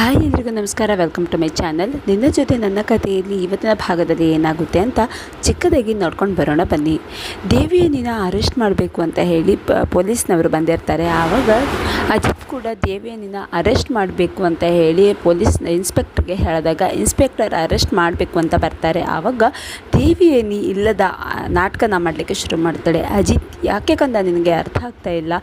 Hi ಎಲ್ರಿಗೂ ನಮಸ್ಕಾರ. Welcome to my channel ನಿನ್ನ ಜೊತೆ ನನ್ನ ಕಥೆಯಲ್ಲಿ ಇವತ್ತಿನ ಭಾಗದಲ್ಲಿ ಏನಾಗುತ್ತೆ ಅಂತ ಚಿಕ್ಕದಾಗಿ ನೋಡ್ಕೊಂಡು ಬರೋಣ ಬನ್ನಿ. ದೇವಿಯನಿನ ಅರೆಸ್ಟ್ ಮಾಡಬೇಕು ಅಂತ ಹೇಳಿ ಪ, ಪೊಲೀಸ್ನವರು ಬಂದಿರ್ತಾರೆ. ಆವಾಗ ಅಜಿತ್ ಕೂಡ ದೇವಿಯನಿನ ಅರೆಸ್ಟ್ ಮಾಡಬೇಕು ಅಂತ ಹೇಳಿ ಪೊಲೀಸ್ ಇನ್ಸ್ಪೆಕ್ಟರ್ಗೆ ಹೇಳಿದಾಗ, ಇನ್ಸ್ಪೆಕ್ಟರ್ ಅರೆಸ್ಟ್ ಮಾಡಬೇಕು ಅಂತ ಬರ್ತಾರೆ. ಆವಾಗ ದೇವಿಯನಿ ಇಲ್ಲದ ನಾಟಕನ ಮಾಡಲಿಕ್ಕೆ ಶುರು ಮಾಡ್ತಾಳೆ. ಅಜಿತ್, ಯಾಕೆ ಕಂದ, ನಿನಗೆ ಅರ್ಥ ಆಗ್ತಾ ಇಲ್ಲ?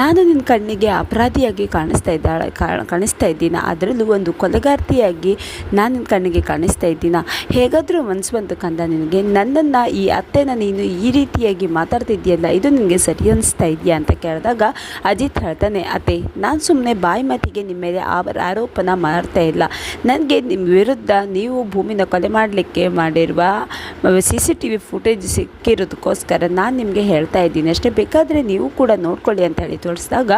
ನಾನು ನಿನ್ನ ಕಣ್ಣಿಗೆ ಅಪರಾಧಿಯಾಗಿ ಕಾಣಿಸ್ತಾ ಇದ್ದಾಳೆ ಕಾಣಿಸ್ತಾ ಇದ್ದೀನಿ? ಇದ್ದೀನ ಅದರಲ್ಲೂ ಒಂದು ಕೊಲೆಗಾರ್ತಿಯಾಗಿ ನಾನು ನಿನ್ನ ಕಣ್ಣಿಗೆ ಕಾಣಿಸ್ತಾ ಇದ್ದೀನ? ಹೇಗಾದರೂ ಮನಸ್ಸು ಬಂತು ಕಂದ ನಿನಗೆ? ನನ್ನನ್ನು ಈ ಅತ್ತೆನ ನೀನು ಈ ರೀತಿಯಾಗಿ ಮಾತಾಡ್ತಿದ್ದೀಯಲ್ಲ, ಇದು ನಿನಗೆ ಸರಿ ಅನಿಸ್ತಾ ಇದೆಯಾ ಅಂತ ಕೇಳಿದಾಗ ಅಜಿತ್ ಹೇಳ್ತಾನೆ, ಅತ್ತೆ, ನಾನು ಸುಮ್ಮನೆ ಬಾಯಿ ಮಾತಿಗೆ ನಿಮ್ಮ ಮೇಲೆ ಆರೋಪನ ಮಾಡ್ತಾ ಇಲ್ಲ. ನನಗೆ ನಿಮ್ಮ ವಿರುದ್ಧ ನೀವು ಭೂಮಿನ ಕೊಲೆ ಮಾಡಲಿಕ್ಕೆ ಮಾಡಿರುವ C C T V footage ಸಿಕ್ಕಿರೋದಕ್ಕೋಸ್ಕರ ನಾನು ನಿಮಗೆ ಹೇಳ್ತಾ ಇದ್ದೀನಿ. ಅಷ್ಟೇ ಬೇಕಾದರೆ ನೀವು ಕೂಡ ನೋಡ್ಕೊಳ್ಳಿ ಅಂತ ಹೇಳಿ ತೋರಿಸಿದಾಗ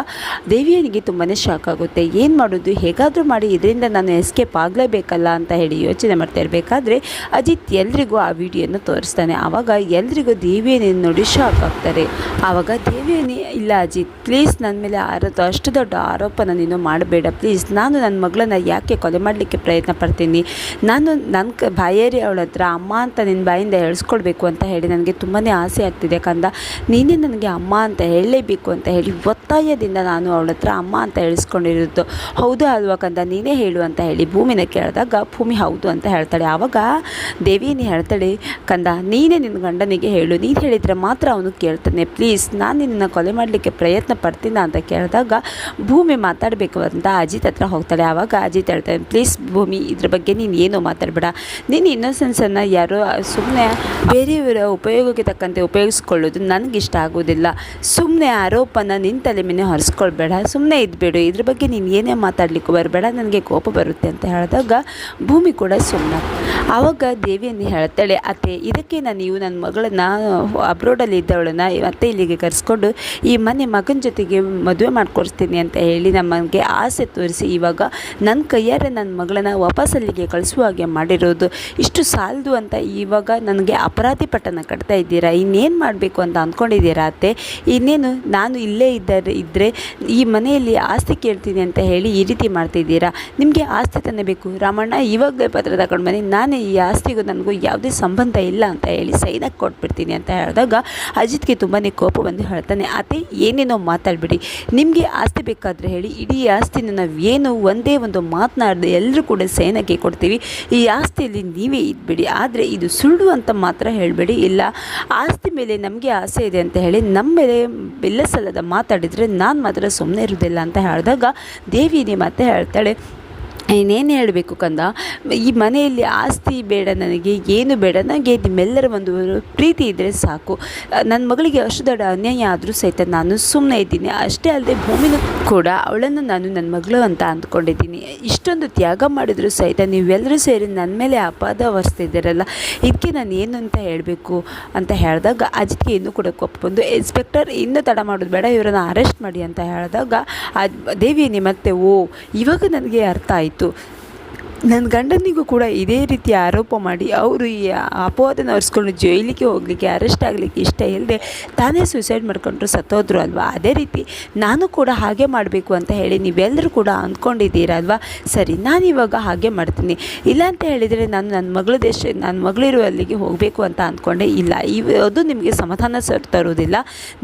ದೇವಿಯನಿಗೆ ತುಂಬಾ ಶಾಕ್ ಆಗುತ್ತೆ. ಏನು ಮಾಡೋದು? ಹೇಗಾದರೂ ಮಾಡಿ ಇದರಿಂದ ನಾನು ಎಸ್ಕೇಪ್ ಆಗಲೇಬೇಕಲ್ಲ ಅಂತ ಹೇಳಿ ಯೋಚನೆ ಮಾಡ್ತಾ ಇರಬೇಕಾದ್ರೆ ಅಜಿತ್ ಎಲ್ರಿಗೂ ಆ ವಿಡಿಯೋನ ತೋರಿಸ್ತಾನೆ. ಆವಾಗ ಎಲ್ರಿಗೂ ದೇವಿಯನ್ನು ನೋಡಿ ಶಾಕ್ ಆಗ್ತಾರೆ. ಆವಾಗ ದೇವಿಯನಿ ಇಲ್ಲ ಅಜಿತ್ ಪ್ಲೀಸ್ ನನ್ನ ಮೇಲೆ ಆರೋಪ ಅಷ್ಟು ದೊಡ್ಡ ಆರೋಪನ ನೀನು ಮಾಡಬೇಡ. ಪ್ಲೀಸ್ ನಾನು ನನ್ನ ಮಗಳನ್ನು ಯಾಕೆ ಕೊಲೆ ಮಾಡಲಿಕ್ಕೆ ಪ್ರಯತ್ನ ಪಡ್ತೀನಿ? ನಾನು ನನ್ನ ಬಾಯೇರಿ ಅವಳ ಹತ್ರ ಅಮ್ಮ ಅಂತ ನಿನ್ನ ಬಾಯಿಂದ ಹೇಳಿಸ್ಕೊಳ್ಬೇಕು ಅಂತ ಹೇಳಿ ನನಗೆ ತುಂಬಾ ಆಸೆ ಆಗ್ತಿದೆ ಕಂದ. ನೀನೇ ನನಗೆ ಅಮ್ಮ ಅಂತ ಹೇಳಲೇಬೇಕು ಅಂತ ಹೇಳಿ ಒತ್ತಾಯದಿಂದ ನಾನು ಅವಳ ಹತ್ರ ಅಮ್ಮ ಅಂತ ಹೇಳಿಸ್ಕೊಂಡಿರೋದು ಹೌದು ಅಲ್ವಾ ಕಂದ? ನೀನೇ ಹೇಳು ಅಂತ ಹೇಳಿ ಭೂಮಿನ ಕೇಳಿದಾಗ, ಭೂಮಿ ಹೌದು ಅಂತ ಹೇಳ್ತಾಳೆ. ಆವಾಗ ದೇವಿಯನ್ನು ಹೇಳ್ತಾಳೆ, ಕಂದ, ನೀನೇ ನಿನ್ನ ಗಂಡನಿಗೆ ಹೇಳು. ನೀನು ಹೇಳಿದರೆ ಮಾತ್ರ ಅವನು ಕೇಳ್ತಾನೆ. ಪ್ಲೀಸ್, ನಾನು ನಿನ್ನ ಕೊಲೆ ಮಾಡಲಿಕ್ಕೆ ಪ್ರಯತ್ನ ಪಡ್ತೀನ ಅಂತ ಕೇಳಿದಾಗ, ಭೂಮಿ ಮಾತಾಡಬೇಕು ಅಂತ ಅಜಿತ್ ಹತ್ರ ಹೋಗ್ತಾಳೆ. ಆವಾಗ ಅಜಿತ್ ಹೇಳ್ತಾನೆ, ಪ್ಲೀಸ್ ಭೂಮಿ, ಇದ್ರ ಬಗ್ಗೆ ನೀನು ಏನು ಮಾತಾಡಬೇಡ. ನೀನು ಇನ್ನೊಸೆನ್ಸನ್ನು ಯಾರೋ ಸುಮ್ಮನೆ ಬೇರೆಯವರ ಉಪಯೋಗಕ್ಕೆ ತಕ್ಕಂತೆ ಉಪಯೋಗಿಸ್ಕೊಳ್ಳೋದು ನನಗಿಷ್ಟ ಆಗೋದಿಲ್ಲ. ಸುಮ್ಮನೆ ಆರೋಪನ ನಿನ್ನ ತಲೆ ಮೇಲೆ ಹೊರಿಸ್ಕೊಳ್ಬೇಡ. ಸುಮ್ಮನೆ ಇದ್ಬೇಡು. ಇದ್ರ ಬಗ್ಗೆ ನೀನು ಏನೇ ಮಾತಾಡಲಿಕ್ಕೂ ಬರಬೇಡ. ನನಗೆ ಕೋಪ ಬರುತ್ತೆ ಅಂತ ಹೇಳಿದಾಗ ಭೂಮಿ ಕೂಡ ಸುಮ್ಮನೆ ಆವಾಗ ದೇವಿಯನ್ನು ಹೇಳ್ತಾಳೆ, ಅತ್ತೆ, ಇದಕ್ಕೆ ನಾನು ನೀವು ನನ್ನ ಮಗಳನ್ನ ಅಬ್ರೋಡಲ್ಲಿ ಇದ್ದವಳನ್ನ ಮತ್ತೆ ಇಲ್ಲಿಗೆ ಕರೆಸ್ಕೊಂಡು ಈ ಮನೆ ಮಗನ ಜೊತೆಗೆ ಮದುವೆ ಮಾಡ್ಕೊಡ್ಸ್ತೀನಿ ಅಂತ ಹೇಳಿ ನಮಗೆ ಆಸೆ ತೋರಿಸಿ ಇವಾಗ ನನ್ನ ಕೈಯಾರೆ ನನ್ನ ಮಗಳನ್ನ ವಾಪಸ್ ಅಲ್ಲಿಗೆ ಕಳಿಸುವ ಹಾಗೆ ಮಾಡಿರೋದು. ಇಷ್ಟು ಸಾಲದು ಅಂತ ಇವಾಗ ನನಗೆ ಅಪರಾಧಿ ಪಟ್ಟನ ಕಟ್ತಾ ಇದ್ದೀರಾ? ಇನ್ನೇನು ಮಾಡಬೇಕು ಅಂತ ಅಂದ್ಕೊಂಡಿದ್ದೀರಾ ಅತ್ತೆ? ಇನ್ನೇನು ನಾನು ಇಲ್ಲೇ ಇದ್ದರೆ ಇದ್ದರೆ ಈ ಮನೆಯಲ್ಲಿ ಆಸ್ತಿ ಕೇಳ್ತೀನಿ ಅಂತ ಹೇಳಿ ಈ ರೀತಿ ಮಾಡ್ತಿದ್ದೀರಾ? ನಿಮಗೆ ಆಸ್ತಿ ತನ್ನಬೇಕು ಬೇಕು. ರಾಮಣ್ಣ ಇವಾಗಲೇ ಪತ್ರ ತಗೊಂಡು ಬನ್ನಿ. ನಾನೇ ಈ ಆಸ್ತಿಗೂ ನನಗೂ ಯಾವುದೇ ಸಂಬಂಧ ಇಲ್ಲ ಅಂತ ಹೇಳಿ ಸೈನಾಗಿ ಕೊಟ್ಬಿಡ್ತೀನಿ ಅಂತ ಹೇಳಿದಾಗ ಅಜಿತ್ಗೆ ತುಂಬಾ ಕೋಪ ಬಂದು ಹೇಳ್ತಾನೆ, ಅತ್ತೆ, ಏನೇನೋ ಮಾತಾಡಬೇಡಿ. ನಿಮಗೆ ಆಸ್ತಿ ಬೇಕಾದರೆ ಹೇಳಿ. ಇಡೀ ಆಸ್ತಿನ ನಾವು ಏನು ಒಂದೇ ಒಂದು ಮಾತನಾಡದೆ ಎಲ್ಲರೂ ಕೂಡ ಸೈನಾಗೆ ಕೊಡ್ತೀವಿ. ಈ ಆಸ್ತಿಯಲ್ಲಿ ನೀವೇ ಇದ್ಬಿಡಿ. ಆದರೆ ಇದು ಸುಳ್ಳು ಅಂತ ಮಾತ್ರ ಹೇಳಬೇಡಿ. ಇಲ್ಲ, ಆಸ್ತಿ ಮೇಲೆ ನಮಗೆ ಆಸೆ ಇದೆ ಅಂತ ಹೇಳಿ ನಮ್ಮ ಮೇಲೆ ಬೆಲ್ಲಸಲ್ಲದ ಮಾತಾಡಿದರೆ ನಾನು ಮಾತ್ರ ಸುಮ್ಮನೆ ಇರೋದಿಲ್ಲ ಅಂತ ಹೇಳಿದಾಗ ದೇವಿನಿ ಮತ್ತೆ ಹೇಳ್ತಾಳೆ ಇನ್ನೇನು ಹೇಳಬೇಕು ಕಂದ? ಈ ಮನೆಯಲ್ಲಿ ಆಸ್ತಿ ಬೇಡ, ನನಗೆ ಏನು ಬೇಡ, ನನಗೆ ನಿಮ್ಮೆಲ್ಲರ ಒಂದು ಪ್ರೀತಿ ಇದ್ದರೆ ಸಾಕು. ನನ್ನ ಮಗಳಿಗೆ ಅಷ್ಟು ದೊಡ್ಡ ಅನ್ಯಾಯ ಆದರೂ ಸಹಿತ ನಾನು ಸುಮ್ಮನೆ ಇದ್ದೀನಿ. ಅಷ್ಟೇ ಅಲ್ಲದೆ ಭೂಮಿನೂ ಕೂಡ ಅವಳನ್ನು ನಾನು ನನ್ನ ಮಗಳು ಅಂತ ಅಂದ್ಕೊಂಡಿದ್ದೀನಿ. ಇಷ್ಟೊಂದು ತ್ಯಾಗ ಮಾಡಿದರೂ ಸಹಿತ ನೀವೆಲ್ಲರೂ ಸೇರಿ ನನ್ನ ಮೇಲೆ ಅಪಾದ ಹೊರಿಸ್ತಿದ್ದೀರಲ್ಲ ಇದಕ್ಕೆ ನಾನು ಏನು ಅಂತ ಹೇಳಬೇಕು? ಅಂತ ಹೇಳಿದಾಗ ಅಜಿತ್ಗೆ ಇನ್ನೂ ಕೂಡ ಕೊಪ್ಪ ಬಂದು, ಇನ್ಸ್ಪೆಕ್ಟರ್, ಇನ್ನೂ ತಡ ಮಾಡೋದು ಬೇಡ, ಇವರನ್ನು ಅರೆಸ್ಟ್ ಮಾಡಿ ಅಂತ ಹೇಳಿದಾಗ ದೇವಿ ಮತ್ತೆ ಓ, ಇವಾಗ ನನಗೆ ಅರ್ಥ ಆಯಿತು. muito ನನ್ನ ಗಂಡನಿಗೂ ಕೂಡ ಇದೇ ರೀತಿ ಆರೋಪ ಮಾಡಿ ಅವರು ಈ ಅಪವಾದನ ಒರೆಸ್ಕೊಂಡು ಜೈಲಿಗೆ ಹೋಗಲಿಕ್ಕೆ ಅರೆಸ್ಟ್ ಆಗಲಿಕ್ಕೆ ಇಷ್ಟ ಇಲ್ಲದೆ ತಾನೇ ಸೂಸೈಡ್ ಮಾಡ್ಕೊಂಡ್ರು ಸತ್ತೋದ್ರು ಅಲ್ವಾ? ಅದೇ ರೀತಿ ನಾನು ಕೂಡ ಹಾಗೆ ಮಾಡಬೇಕು ಅಂತ ಹೇಳಿ ನೀವೆಲ್ಲರೂ ಕೂಡ ಅಂದ್ಕೊಂಡಿದ್ದೀರಲ್ವಾ ಸರಿ, ನಾನು ಇವಾಗ ಹಾಗೆ ಮಾಡ್ತೀನಿ. ಇಲ್ಲ ಅಂತ ಹೇಳಿದರೆ ನಾನು ನನ್ನ ಮಗಳ ದೇಶ, ನನ್ನ ಮಗಳಿರುವ ಅಲ್ಲಿಗೆ ಹೋಗಬೇಕು ಅಂತ ಅಂದ್ಕೊಂಡೆ. ಇಲ್ಲ ಇವ ಅದು ನಿಮಗೆ ಸಮಾಧಾನ ಸ ತರುವುದಿಲ್ಲ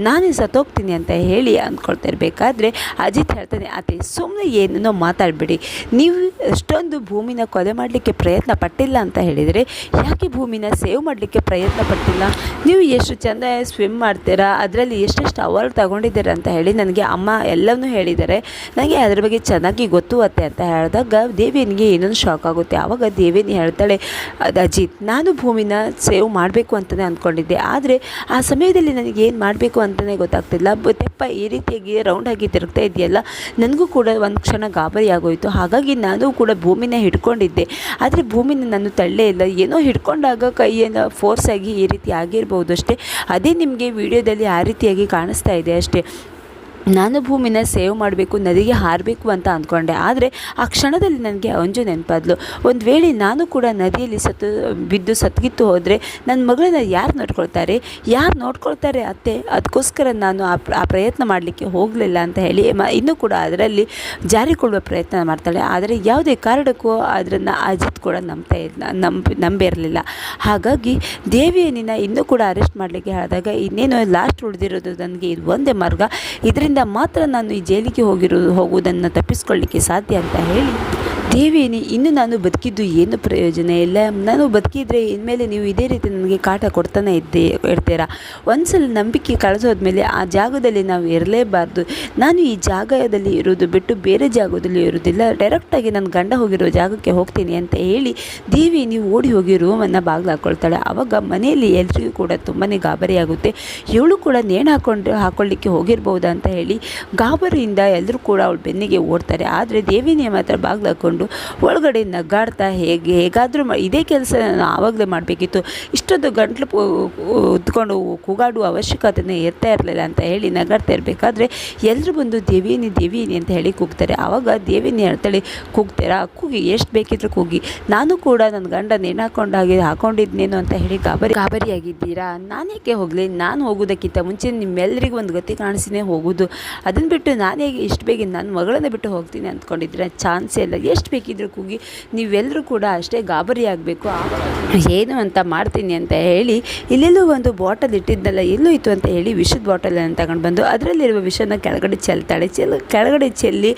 ನಾನೇ ಸತ್ತೋಗ್ತೀನಿ ಅಂತ ಹೇಳಿ ಅಂದ್ಕೊಳ್ತಾ ಇರಬೇಕಾದ್ರೆ ಅಜಿತ್ ಹೇಳ್ತಾನೆ ಅದೇ ಸುಮ್ಮನೆ ಏನೇನೋ ಮಾತಾಡಬೇಡಿ. ನೀವು ಎಷ್ಟೊಂದು ಭೂಮಿನ ಕೊಲೆ ಮಾಡಲಿಕ್ಕೆ ಪ್ರಯತ್ನ ಪಟ್ಟಿಲ್ಲ ಅಂತ ಹೇಳಿದರೆ ಯಾಕೆ ಭೂಮಿನ ಸೇವ್ ಮಾಡಲಿಕ್ಕೆ ಪ್ರಯತ್ನ ಪಟ್ಟಿಲ್ಲ? ನೀವು ಎಷ್ಟು ಚೆಂದ ಸ್ವಿಮ್ ಮಾಡ್ತೀರಾ? ಅದರಲ್ಲಿ ಎಷ್ಟೆಷ್ಟು ಅವಾರ್ಡ್ ತಗೊಂಡಿದ್ದೀರಾ ಅಂತ ಹೇಳಿ ನನಗೆ ಅಮ್ಮ ಎಲ್ಲವನ್ನೂ ಹೇಳಿದ್ದಾರೆ. ನನಗೆ ಅದ್ರ ಬಗ್ಗೆ ಚೆನ್ನಾಗಿ ಗೊತ್ತು ಅತ್ತೆ ಅಂತ ಹೇಳಿದಾಗ ದೇವಿಯನಿಗೆ ಏನೊಂದು ಶಾಕ್ ಆಗುತ್ತೆ. ಆವಾಗ ದೇವಿನಿ ಹೇಳ್ತಾಳೆ, ಅಜಿತ್, ನಾನು ಭೂಮಿನ ಸೇವ್ ಮಾಡಬೇಕು ಅಂತಲೇ ಅಂದ್ಕೊಂಡಿದ್ದೆ. ಆದರೆ ಆ ಸಮಯದಲ್ಲಿ ನನಗೆ ಏನು ಮಾಡಬೇಕು ಅಂತಲೇ ಗೊತ್ತಾಗ್ತಿಲ್ಲ. ತೆಪ್ಪ ಈ ರೀತಿಯಾಗಿ ರೌಂಡಾಗಿ ತಿರುಗ್ತಾ ಇದೆಯಲ್ಲ ನನಗೂ ಕೂಡ ಒಂದು ಕ್ಷಣ ಗಾಬರಿ ಆಗೋಯಿತು. ಹಾಗಾಗಿ ನಾನು ಕೂಡ ಭೂಮಿನ ಹಿಡ್ಕೊಂಡಿದ್ದೆ. ಆದರೆ ಭೂಮಿನ ನಾನು ತಳ್ಳೇ ಇಲ್ಲ. ಏನೋ ಹಿಡ್ಕೊಂಡಾಗ ಕೈಯನ್ನು ಆಗಿ ಈ ರೀತಿ ಆಗಿರ್ಬೋದು ಅಷ್ಟೇ. ಅದೇ ನಿಮಗೆ ವಿಡಿಯೋದಲ್ಲಿ ಆ ರೀತಿಯಾಗಿ ಕಾಣಿಸ್ತಾ ಇದೆ ಅಷ್ಟೇ. ನಾನು ಭೂಮಿನ ಸೇವ್ ಮಾಡಬೇಕು, ನದಿಗೆ ಹಾರಬೇಕು ಅಂತ ಅಂದ್ಕೊಂಡೆ. ಆದರೆ ಆ ಕ್ಷಣದಲ್ಲಿ ನನಗೆ ಅಂಜು ನೆನಪಾದ್ಲು. ಒಂದು ವೇಳೆ ನಾನು ಕೂಡ ನದಿಯಲ್ಲಿ ಸತ್ತು, ಬಿದ್ದು ಸತ್ಗಿತ್ತು ಹೋದರೆ ನನ್ನ ಮಗಳನ್ನ ಯಾರು ನೋಡ್ಕೊಳ್ತಾರೆ? ಯಾರು ನೋಡ್ಕೊಳ್ತಾರೆ ಅತ್ತೆ? ಅದಕ್ಕೋಸ್ಕರ ನಾನು ಆ ಆ ಪ್ರಯತ್ನ ಮಾಡಲಿಕ್ಕೆ ಹೋಗಲಿಲ್ಲ ಅಂತ ಹೇಳಿ, ಮ, ಇನ್ನೂ ಕೂಡ ಅದರಲ್ಲಿ ಜಾರಿಕೊಳ್ಳುವ ಪ್ರಯತ್ನ ಮಾಡ್ತಾಳೆ. ಆದರೆ ಯಾವುದೇ ಕಾರಣಕ್ಕೂ ಅದರನ್ನು ಅಜಿತ್ ಕೂಡ ನಂಬ್ತಾ ನಂಬಿ, ನಂಬಿರಲಿಲ್ಲ. ಹಾಗಾಗಿ ದೇವಿಯನ್ನ ಇನ್ನೂ ಕೂಡ ಅರೆಸ್ಟ್ ಮಾಡಲಿಕ್ಕೆ ಹೇಳಿದಾಗ ಇನ್ನೇನು ಲಾಸ್ಟ್ ಉಳಿದಿರೋದು ನನಗೆ ಇದು ಒಂದೇ ಮಾರ್ಗ. ಇದರಿಂದ ಮಾತ್ರ ನಾನು ಈ ಜೈಲಿಗೆ ಹೋಗಿರೋ ಹೋಗುವುದನ್ನು ತಪ್ಪಿಸ್ಕೊಳ್ಳಿಕ್ಕೆ ಸಾಧ್ಯ ಅಂತ ಹೇಳಿ ದೇವಿಯನಿ ಇನ್ನು ನಾನು ಬದುಕಿದ್ದು ಏನು ಪ್ರಯೋಜನ ಇಲ್ಲ. ನಾನು ಬದುಕಿದ್ರೆ ಇನ್ಮೇಲೆ ನೀವು ಇದೇ ರೀತಿ ನನಗೆ ಕಾಟ ಕೊಡ್ತಾನೆ ಇದ್ದೇ ಇರ್ತೀರಾ? ಒಂದ್ಸಲ ನಂಬಿಕೆ ಕಳೆದೋದ್ಮೇಲೆ ಆ ಜಾಗದಲ್ಲಿ ನಾವು ಇರಲೇಬಾರ್ದು. ನಾನು ಈ ಜಾಗದಲ್ಲಿ ಇರೋದು ಬಿಟ್ಟು ಬೇರೆ ಜಾಗದಲ್ಲಿ ಇರೋದಿಲ್ಲ ಡೈರೆಕ್ಟಾಗಿ ನನ್ನ ಗಂಡ ಹೋಗಿರೋ ಜಾಗಕ್ಕೆ ಹೋಗ್ತೀನಿ ಅಂತ ಹೇಳಿ ದೇವಿ ನೀವು ಓಡಿ ಹೋಗಿ ರೂಮನ್ನು ಬಾಗಿಲು ಹಾಕ್ಕೊಳ್ತಾಳೆ ಆವಾಗ ಮನೆಯಲ್ಲಿ ಎಲ್ರಿಗೂ ಕೂಡ ತುಂಬಾ ಗಾಬರಿಯಾಗುತ್ತೆ ಇವಳು ಕೂಡ ನೇಣು ಹಾಕೊಂಡು ಹಾಕೊಳ್ಳಿಕ್ಕೆ ಹೋಗಿರ್ಬೋದಾ ಅಂತ ಹೇಳಿ ಗಾಬರಿಯಿಂದ ಎಲ್ಲರೂ ಕೂಡ ಅವಳು ಬೆನ್ನಿಗೆ ಓಡ್ತಾರೆ. ಆದರೆ ದೇವಿನಿಯ ಮಾತ್ರ ಬಾಗಿಲು ಒಳಗಡೆ ನಗಾಡ್ತಾ ಹೇಗೆ ಹೇಗಾದರೂ ಇದೇ ಕೆಲಸ ನಾನು ಆವಾಗಲೇ ಮಾಡಬೇಕಿತ್ತು. ಇಷ್ಟೊಂದು ಗಂಟ್ಲು ಉತ್ಕೊಂಡು ಕೂಗಾಡುವ ಅವಶ್ಯಕತೆನೇ ಇರ್ತಾ ಇರಲಿಲ್ಲ ಅಂತ ಹೇಳಿ ನಗಾಡ್ತಾ ಇರಬೇಕಾದ್ರೆ ಎಲ್ಲರೂ ಬಂದು ದೇವಿನಿ ದೇವಿನಿ ಅಂತ ಹೇಳಿ ಕೂಗ್ತಾರೆ. ಆವಾಗ ದೇವಿನಿ ಹೇಳ್ತಾಳೆ, ಕೂಗ್ತೀರಾ? ಕೂಗಿ ಎಷ್ಟು ಬೇಕಿದ್ರು ಕೂಗಿ. ನಾನು ಕೂಡ ನನ್ನ ಗಂಡ ಹಾಕೊಂಡಾಗಿ ಹಾಕೊಂಡಿದ್ನೇನೋ ಅಂತ ಹೇಳಿ ಗಾಬರಿ ಗಾಬರಿಯಾಗಿದ್ದೀರಾ? ನಾನೇಕೆ ಹೋಗಲಿ? ನಾನು ಹೋಗೋದಕ್ಕಿಂತ ಮುಂಚೆ ನಿಮ್ಮೆಲ್ಲರಿಗೂ ಒಂದು ಗತಿ ಕಾಣಿಸಿನೇ ಹೋಗೋದು. ಅದನ್ನು ಬಿಟ್ಟು ನಾನು ಹೇಗೆ ಇಷ್ಟು ಬೇಗ ನನ್ನ ಮಗಳನ್ನು ಬಿಟ್ಟು ಹೋಗ್ತೀನಿ ಅಂದ್ಕೊಂಡಿದ್ರೆ ಚಾನ್ಸೇ ಇಲ್ಲ. ಎಷ್ಟು ಬೇಕಿದ್ರು ಕೂಗಿ ನೀವೆಲ್ಲರೂ ಕೂಡ ಅಷ್ಟೇ ಗಾಬರಿ ಆಗಬೇಕು. ಏನು ಅಂತ ಮಾಡ್ತೀನಿ ಅಂತ ಹೇಳಿ ಇಲ್ಲೆಲ್ಲೂ ಒಂದು ಬಾಟಲ್ ಇಟ್ಟಿದ್ದಲ್ಲ ಎಲ್ಲೂ ಇತ್ತು ಅಂತ ಹೇಳಿ ವಿಷದ ಬಾಟಲನ್ನು ತಗೊಂಡು ಬಂದು ಅದರಲ್ಲಿರುವ ವಿಷನ ಕೆಳಗಡೆ ಚೆಲ್ತಾಳೆ. ಚೆಲ್, ಕೆಳಗಡೆ ಚೆಲ್ಲಿ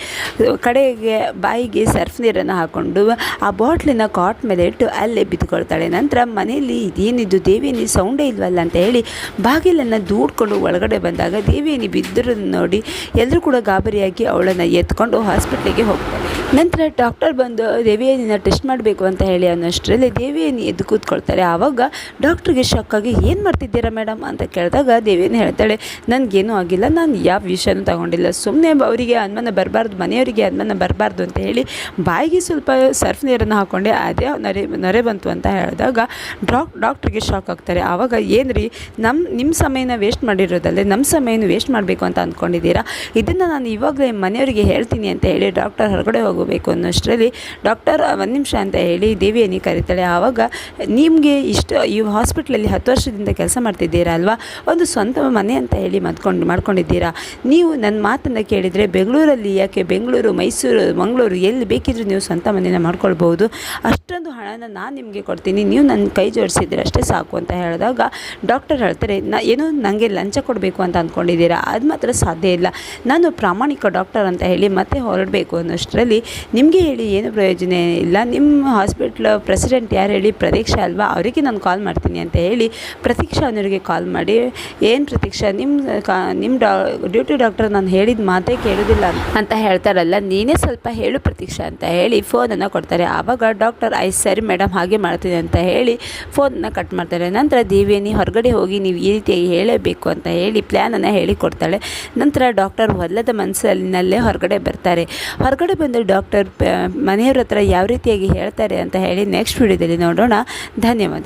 ಕಡೆಗೆ ಬಾಯಿಗೆ ಸರ್ಫ್ ನೀರನ್ನು ಹಾಕ್ಕೊಂಡು ಆ ಬಾಟ್ಲಿನ ಕಾಟ್ ಮೇಲೆ ಇಟ್ಟು ಅಲ್ಲೇ ಬಿದ್ದುಕೊಳ್ತಾಳೆ ನಂತರ ಮನೆಯಲ್ಲಿ ಇದೇನಿದ್ದು ದೇವಿನಿ ಸೌಂಡೇ ಇಲ್ವಲ್ಲ ಅಂತ ಹೇಳಿ ಬಾಗಿಲನ್ನು ದೂಡ್ಕೊಂಡು ಒಳಗಡೆ ಬಂದಾಗ ದೇವಿಯನ್ನು ಬಿದ್ದರನ್ನು ನೋಡಿ ಎಲ್ಲರೂ ಕೂಡ ಗಾಬರಿಯಾಗಿ ಅವಳನ್ನು ಎತ್ಕೊಂಡು ಹಾಸ್ಪಿಟ್ಲಿಗೆ ಹೋಗ್ತಾರೆ. ನಂತರ ಡಾಕ್ಟರ್ ಬಂದು ದೇವಿಯನ್ನ ಟೆಸ್ಟ್ ಮಾಡಬೇಕು ಅಂತ ಹೇಳಿ ಅನ್ನೋಷ್ಟರಲ್ಲಿ ದೇವಿಯನ್ನು ಎದ್ದು ಕೂತ್ಕೊಳ್ತಾರೆ. ಆವಾಗ ಡಾಕ್ಟ್ರಿಗೆ ಆಗಿ, ಏನು ಮಾಡ್ತಿದ್ದೀರಾ ಮೇಡಮ್? ಅಂತ ಕೇಳಿದಾಗ ದೇವಿಯನ್ನು ಹೇಳ್ತಾಳೆ, ನನಗೇನೂ ಆಗಿಲ್ಲ, ನಾನು ಯಾವ ವಿಷಯನೂ ತಗೊಂಡಿಲ್ಲ. ಸುಮ್ಮನೆ ಅವರಿಗೆ ಅನುಮಾನ ಬರಬಾರ್ದು, ಮನೆಯವರಿಗೆ ಅನುಮಾನ ಬರಬಾರ್ದು ಅಂತ ಹೇಳಿ ಬಾಯಿಗೆ ಸ್ವಲ್ಪ ಸರ್ಫ್ ನೀರನ್ನು ಹಾಕ್ಕೊಂಡೆ ಅದೇ ನರೆ, ನೊರೆ ಬಂತು ಅಂತ ಹೇಳಿದಾಗ ಡಾಕ್, ಡಾಕ್ಟ್ರಿಗೆ ಶಾಕ್ ಆಗ್ತಾರೆ. ಆವಾಗ ಏನು ರೀ ನಮ್ಮ ನಿಮ್ಮ ಸಮಯನ ವೇಸ್ಟ್ ಮಾಡಿರೋದಲ್ಲೇ ನಮ್ಮ ಸಮಯನ ವೇಸ್ಟ್ ಮಾಡಬೇಕು ಅಂತ ಅಂದ್ಕೊಂಡಿದ್ದೀರಾ? ಇದನ್ನು ನಾನು ಇವಾಗಲೇ ಮನೆಯವರಿಗೆ ಹೇಳ್ತೀನಿ ಅಂತ ಹೇಳಿ ಡಾಕ್ಟರ್ ಹೊರಗಡೆ ಹೋಗಬೇಕು ಅನ್ನೋಷ್ಟರಲ್ಲಿ ಡಾಕ್ಟರ್ ಒಂದು ನಿಮಿಷ ಅಂತ ಹೇಳಿ ದೇವಿಯನಿ ಕರೀತಾಳೆ. ಆವಾಗ ನಿಮಗೆ ಇಷ್ಟು, ಈ ಹಾಸ್ಪಿಟ್ಲಲ್ಲಿ ಹತ್ತು ವರ್ಷದಿಂದ ಕೆಲಸ ಮಾಡ್ತಿದ್ದೀರಾ ಅಲ್ವಾ? ಒಂದು ಸ್ವಂತ ಮನೆ ಅಂತ ಹೇಳಿ ಮದ್ಕೊಂಡು, ಮಾಡ್ಕೊಂಡಿದ್ದೀರಾ? ನೀವು ನನ್ನ ಮಾತನ್ನು ಕೇಳಿದರೆ ಬೆಂಗಳೂರಲ್ಲಿ ಯಾಕೆ ಬೆಂಗಳೂರು, ಮೈಸೂರು, ಮಂಗಳೂರು ಎಲ್ಲಿ ಬೇಕಿದ್ರೂ ನೀವು ಸ್ವಂತ ಮನೇನ ಮಾಡ್ಕೊಳ್ಬೋದು ಅಷ್ಟೊಂದು ಹಣನ ನಾನು ನಿಮಗೆ ಕೊಡ್ತೀನಿ. ನೀವು ನನ್ನ ಕೈ ಜೋಡಿಸಿದ್ರೆ ಅಷ್ಟೇ ಸಾಕು ಅಂತ ಹೇಳಿದಾಗ ಡಾಕ್ಟರ್ ಹೇಳ್ತಾರೆ, ನ, ಏನೋ ನನಗೆ ಲಂಚ ಕೊಡಬೇಕು ಅಂತ ಅಂದ್ಕೊಂಡಿದ್ದೀರಾ ಅದು ಮಾತ್ರ ಸಾಧ್ಯ ಇಲ್ಲ. ನಾನು ಪ್ರಾಮಾಣಿಕ ಡಾಕ್ಟರ್ ಅಂತ ಹೇಳಿ ಮತ್ತೆ ಹೊರಡಬೇಕು ಅನ್ನೋಷ್ಟರಲ್ಲಿ ನಿಮಗೆ ಹೇಳಿ ಏನು ಪ್ರಯೋಜನ ಇಲ್ಲ. ನಿಮ್ಮ ಹಾಸ್ಪಿಟ್ಲ್ ಪ್ರೆಸಿಡೆಂಟ್ ಯಾರು ಹೇಳಿ ಪ್ರತೀಕ್ಷಾ ಅಲ್ವಾ? ಅವರಿಗೆ ನಾನು ಕಾಲ್ ಮಾಡ್ತೀನಿ ಅಂತ ಹೇಳಿ ಪ್ರತೀಕ್ಷಾ ಕಾಲ್ ಮಾಡಿ, ಏನು ಪ್ರತೀಕ್ಷಾ ನಿಮ್ಮ ಕಾ ನಿಮ್ಮ ಡಾ ಡ್ಯೂಟಿ ಡಾಕ್ಟರ್ ನಾನು ಹೇಳಿದ ಮಾತೇ ಕೇಳೋದಿಲ್ಲ ಅಂತ. ಹೇಳ್ತಾರಲ್ಲ, ನೀನೇ ಸ್ವಲ್ಪ ಹೇಳು ಪ್ರತೀಕ್ಷಾ ಅಂತ ಹೇಳಿ ಫೋನನ್ನು ಕೊಡ್ತಾರೆ. ಆವಾಗ ಡಾಕ್ಟರ್ ಐ ಸರಿ ಮೇಡಮ್ ಹಾಗೆ ಮಾಡ್ತೀನಿ ಅಂತ ಹೇಳಿ ಫೋನನ್ನು ಕಟ್ ಮಾಡ್ತಾರೆ. ನಂತರ ದೇವಿಯನಿ ಹೊರಗಡೆ ಹೋಗಿ ನೀವು ಈ ರೀತಿಯಾಗಿ ಹೇಳಬೇಕು ಅಂತ ಹೇಳಿ ಪ್ಲ್ಯಾನನ್ನು ಹೇಳಿ ಕೊಡ್ತಾಳೆ. ನಂತರ ಡಾಕ್ಟರ್ ಹೊಲದ ಮನಸ್ಸಿನಲ್ಲೇ ಹೊರಗಡೆ ಬರ್ತಾರೆ. ಹೊರಗಡೆ ಬಂದು ಡಾಕ್ಟರ್ ಮನೆಯವ್ರ ಹತ್ರ ಯಾವ ರೀತಿಯಾಗಿ ಹೇಳ್ತಾರೆ ಅಂತ ಹೇಳಿ ನೆಕ್ಸ್ಟ್ ವಿಡಿಯೋದಲ್ಲಿ ನೋಡೋಣ. ಧನ್ಯವಾದ